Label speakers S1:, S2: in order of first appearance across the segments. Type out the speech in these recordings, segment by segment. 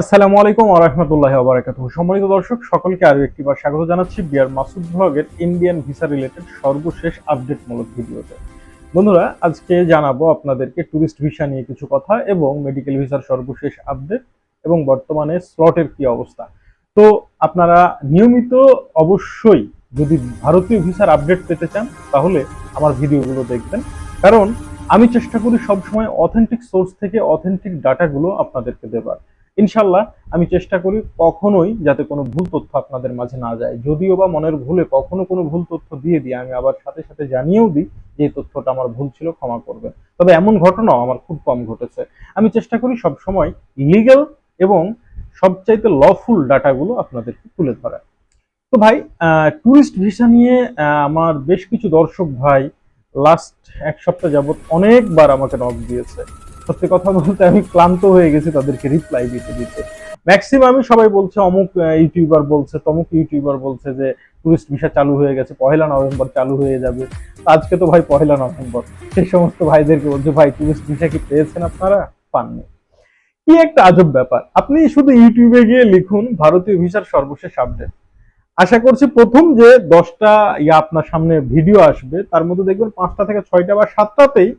S1: আসসালামু আলাইকুম আরহামতুল্লাহ আবরাকাত সম্মানিত দর্শক, সকলকে আরও একটিবার স্বাগত জানাচ্ছি বিয়ার মাসুদ ব্লগের ইন্ডিয়ান ভিসা রিলেটেড সর্বশেষ আপডেট মূলক ভিডিওতে। বন্ধুরা, আজকে জানাব আপনাদেরকে ট্যুরিস্ট ভিসা নিয়ে কিছু কথা এবং মেডিকেল ভিসার সর্বশেষ আপডেট এবং বর্তমানে স্লটের কি অবস্থা। তো আপনারা নিয়মিত অবশ্যই যদি ভারতীয় ভিসার আপডেট পেতে চান, তাহলে আমার ভিডিওগুলো দেখবেন। কারণ আমি চেষ্টা করি সবসময় অথেন্টিক সোর্স থেকে অথেন্টিক ডাটাগুলো আপনাদেরকে দেবার। ইনশাল্লাহ আমি চেষ্টা করি কখনোই যাতে কোনো ভুল তথ্য আপনাদের মাঝে না যায়। যদিও বা মনের ভুলে কখনো কোনো ভুল তথ্য দিয়ে দিই, আমি আবার সাথে সাথে জানিয়েও দিই যে তথ্যটা আমার ভুল ছিল, ক্ষমা করবেন। তবে এমন ঘটনাও আমার খুব কম ঘটেছে। আমি চেষ্টা করি সব সময় লিগ্যাল এবং সবচাইতে লফুল ডাটাগুলো আপনাদেরকে তুলে ধরা তো ভাই ট্যুরিস্ট ভিসা নিয়ে আমার বেশ কিছু দর্শক ভাই লাস্ট এক সপ্তাহ যাবত অনেকবার আমাকে নক দিয়েছে। সত্যি কথা বলতে আমি ক্লান্ত হয়ে গেছি তাদেরকে রিপ্লাই দিতে দিতে। ম্যাক্সিমামই সবাই বলছে, অমুক ইউটিউবার বলছে, তমুক ইউটিউবার বলছে যে টুরিস্ট ভিসা চালু হয়ে গেছে, পহেলা নভেম্বর চালু হয়ে যাবে। আজকে তো ভাই পহেলা নভেম্বর। সেই সমস্ত ভাইদেরকে বলছে, ভাই টুরিস্ট ভিসা কি পেয়েছেন আপনারা? পাননি। কি একটা আজব ব্যাপার। আপনি শুধু ইউটিউবে গিয়ে লিখুন, ভারতীয় ভিসার সর্বশেষ আপডেট আশা করছি প্রথম যে দশটা ইয়া আপনার সামনে ভিডিও আসবে, তার মধ্যে দেখবেন পাঁচটা থেকে ছয়টা বা সাতটাতেই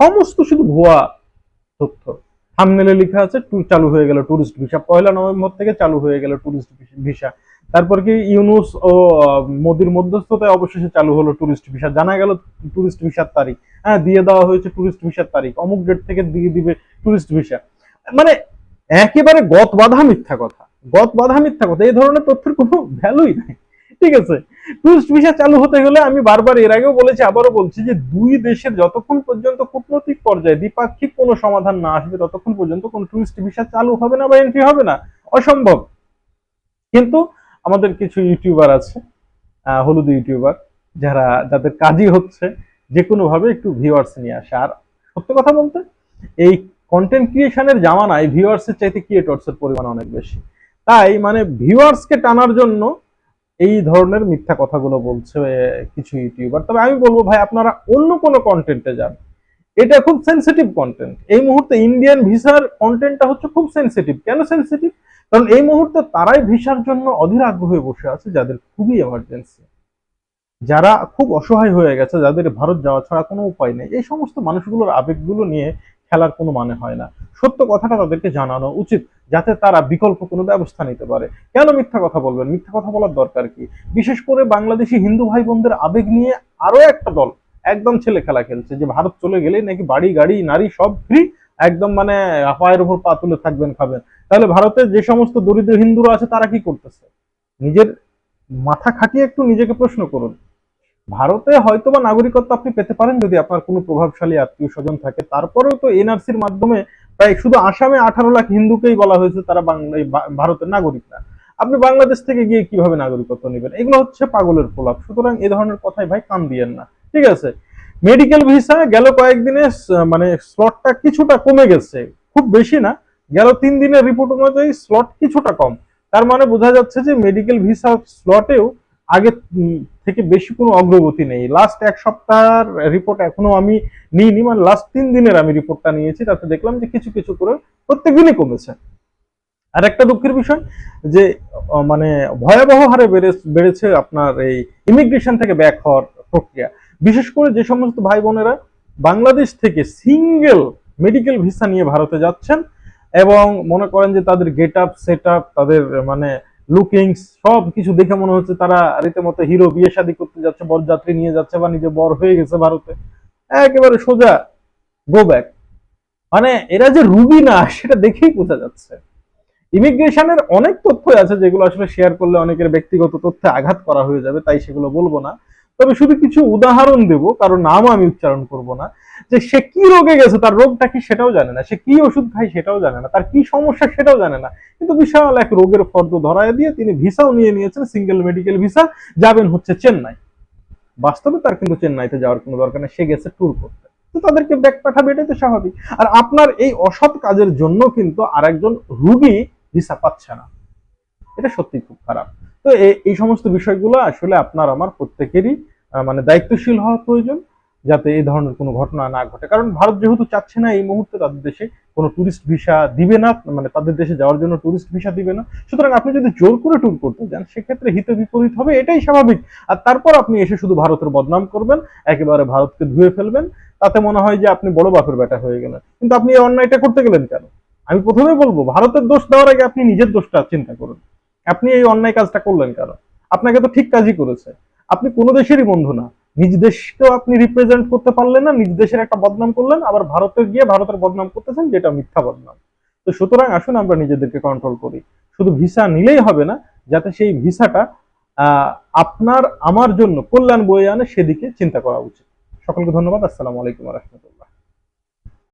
S1: সমস্ত শুধু ভুয়া তথ্য। থামনেলে লেখা আছে চালু হয়ে গেল টুরিস্ট ভিসা পয়লা নভেম্বর থেকে চালু হয়ে গেল টুরিস্ট ভিসা তারপর কি ইউনুস ও মোদির মধ্যস্থতায় অবশেষে চালু হলো টুরিস্ট ভিসা জানা গেল টুরিস্ট ভিসার তারিখ। হ্যাঁ দিয়ে দেওয়া হয়েছে টুরিস্ট ভিসার তারিখ। অমুক ডেট থেকে দিয়ে দিবে টুরিস্ট ভিসা মানে একেবারে গত বাধা মিথ্যা কথা। গত বাধা মিথ্যা কথা। এই ধরনের তথ্যের কোনো ভ্যালুই নাই। ঠিক আছে। টুরিস্ট ভিসা চালু হতে গেলে আমি বারবার এর আগেও বলেছি, আবারও বলছি যে দুই দেশের যতক্ষণ পর্যন্ত কূটনৈতিক পর্যায়ে দ্বিপাক্ষিক কোনো সমাধান না আসবে, ততক্ষণ পর্যন্ত কোনো টুরিস্ট ভিসা চালু হবে না বা এন্ট্রি হবে না। অসম্ভব। কিন্তু আমাদের কিছু ইউটিউবার আছে হলুদ ইউটিউবার, যারা, যাদের কাজই হচ্ছে যে কোনো ভাবে একটু ভিউয়ার্স নিয়ে আসে। আর সত্য কথা বলতে, এই কন্টেন্ট ক্রিয়েশনের জামানায় ভিউয়ার্সের চাইতে ক্রিয়েটর্সের পরিমাণ অনেক বেশি। তাই মানে ভিউয়ার্সকে টানার জন্য এই ধরনের মিথ্যা কথাগুলো বলছে কিছু ইউটিউবার তবে আমি বলব ভাই, আপনারা অন্য কোনো কন্টেন্টে যান। এটা খুব সেন্সিটিভ কন্টেন্ট এই মুহূর্তে ইন্ডিয়ান ভিসার কন্টেন্টটা হচ্ছে খুব সেন্সিটিভ কেন সেন্সিটিভ কারণ এই মুহূর্তে তারাই ভিসার জন্য অধীর আগ্রহে বসে আছে, যাদের খুবই এমার্জেন্সি যারা খুব অসহায় হয়ে গেছে, যাদের ভারত যাওয়া ছাড়া কোনো উপায় নেই। এই সমস্ত মানুষগুলোর আবেগগুলো নিয়ে খেলার কোনো মানে হয় না। সত্য কথাটা তাদেরকে জানানো উচিত, যাতে তারা বিকল্প কোনো ব্যবস্থা নিতে পারে। কেন মিথ্যা কথা বলবেন? মিথ্যা কথা বলার দরকার কি? বিশেষ করে বাংলাদেশি হিন্দু ভাই বোনদের আবেগ নিয়ে আরও একটা দল একদম ছেলে খেলা খেলছে, যে ভারত চলে গেলে নাকি বাড়ি, গাড়ি, নারী সব ফ্রি একদম মানে পায়ের উপর পা তুলে থাকবেন, খাবেন। তাহলে ভারতে যে সমস্ত দরিদ্র হিন্দুরা আছে, তারা কি করতেছে? নিজের মাথা খাটিয়ে একটু নিজেকে প্রশ্ন করুন। ভারতে হয়তো বা নাগরিকত্ব আপনি পেতে পারেন যদি আপনার কোনো প্রভাবশালী আত্মীয় স্বজন থাকে। তারপরেও তো এনআরসির মাধ্যমে প্রায় শুধু আসামে আঠারো লাখ হিন্দুকেই বলা হয়েছে তারা বাংলা ভারতের নাগরিক না আপনি বাংলাদেশ থেকে গিয়ে কীভাবে নাগরিকত্ব নেবেন? এগুলো হচ্ছে পাগলের প্রলাপ সুতরাং এ ধরনের কথাই ভাই কান দিয়েন না। ঠিক আছে? মেডিকেল ভিসা গেল কয়েকদিনে মানে স্লটটা কিছুটা কমে গেছে। খুব বেশি না, গেল তিন দিনের রিপোর্ট অনুযায়ী স্লট কিছুটা কম। তার মানে বোঝা যাচ্ছে যে মেডিকেল ভিসা স্লটেও আগে থেকে বেশি কোনো অগ্রগতি নেই। লাস্ট এক সপ্তাহের রিপোর্ট এখনও আমি নিইনি মানে লাস্ট তিন দিনের আমি রিপোর্টটা নিয়েছি, তাতে দেখলাম যে কিছু কিছু করে প্রত্যেক দিনই কমেছে। আর একটা দুঃখের বিষয়, যে মানে ভয়াবহ হারে বেড়ে বেড়েছে আপনার এই ইমিগ্রেশন থেকে ব্যাক হওয়ার প্রক্রিয়া। বিশেষ করে যে সমস্ত ভাই বোনেরা বাংলাদেশ থেকে সিঙ্গেল মেডিকেল ভিসা নিয়ে ভারতে যাচ্ছেন এবং মনে করেন যে তাদের গেট আপ সেট আপ তাদের মানে লুকিংস সব কিছু দেখে মনে হচ্ছে তারা রীতিমতো হিরো, বিয়ে শাদী করতে যাচ্ছে, বরযাত্রী নিয়ে যাচ্ছে বা নিজে বর হয়ে গেছে ভারতে। একেবারে সোজা গো ব্যাক মানে এরা যে রুগী না, সেটা দেখেই বোঝা যাচ্ছে। ইমিগ্রেশনের অনেক তথ্য আছে যেগুলো আসলে শেয়ার করলে অনেকের ব্যক্তিগত তথ্যে আঘাত করা হয়ে যাবে, তাই সেগুলো বলব না। তবে শুধু কিছু উদাহরণ দেব কারণ নামও আমি উচ্চারণ করব না, যে সে কি রোগে গেছে, তার রোগটা কি সেটাও জানে না, সে কি ওষুধ খায় সেটাও জানে না, তার কি সমস্যা সেটাও জানে না। কিন্তু বিশাল এক রোগের ফর্দ ধরায় দিয়ে তিনি ভিসাও নিয়ে নিয়েছেন সিঙ্গেল মেডিকেল ভিসা যাবেন হচ্ছে চেন্নাই। বাস্তবে তার কিন্তু চেন্নাইতে যাওয়ার কোনো দরকার নেই, সে গেছে ট্যুর করতে। তো তাদেরকে ব্যাক পাঠাবে, এটাই তো স্বাভাবিক। আর আপনার এই অসৎ কাজের জন্য কিন্তু আরেকজন রুগী ভিসা পাচ্ছে না। এটা সত্যি খুব খারাপ। তো এই সমস্ত বিষয়গুলো আসলে আপনার, আমার প্রত্যেকেরই মানে দায়িত্বশীল হওয়া প্রয়োজন যাতে এই ধরনের কোনো ঘটনা না ঘটে। কারণ ভারত যেহেতু চাচ্ছে না এই মুহূর্তে তাদের দেশে কোনো টুরিস্ট ভিসা দিবে না মানে তাদের দেশে যাওয়ার জন্য টুরিস্ট ভিসা দিবে না। সুতরাং আপনি যদি জোর করে ট্যুর করতে যান, সেক্ষেত্রে হিতে বিপরীত হবে, এটাই স্বাভাবিক। আর তারপর আপনি এসে শুধু ভারতের বদনাম করবেন, একেবারে ভারতকে ধুয়ে ফেলবেন। তাতে মনে হয় যে আপনি বড় বাপের বেটা হয়ে গেলেন। কিন্তু আপনি এই অন্যায়টা করতে গেলেন কেন? আমি প্রথমে বলব, ভারতের দোষ দেওয়ার আগে আপনি নিজের দোষটা চিন্তা করুন। আপনি এই অন্যায় কাজটা করলেন কেন? আপনাকে তো ঠিক কাজই করেছে। আপনি কোনো দেশেরই বন্ধু না। নিজ দেশকেও আপনি রিপ্রেজেন্ট করতে পারলেন না, নিজ দেশের একটা বদনাম করলেন, আবার ভারতে গিয়ে ভারতের বদনাম করতেছেন, যেটা মিথ্যা বদনাম। তো সুতরাং আসুন আমরা নিজেদেরকে কন্ট্রোল করি। শুধু ভিসা নিলেই হবে না, যাতে সেই ভিসাটা আপনার, আমার জন্য কল্যাণ বয়ে আনে, সেদিকে চিন্তা করা উচিত। সকলকে ধন্যবাদ। আসসালামু আলাইকুম রহমতুল্লাহ।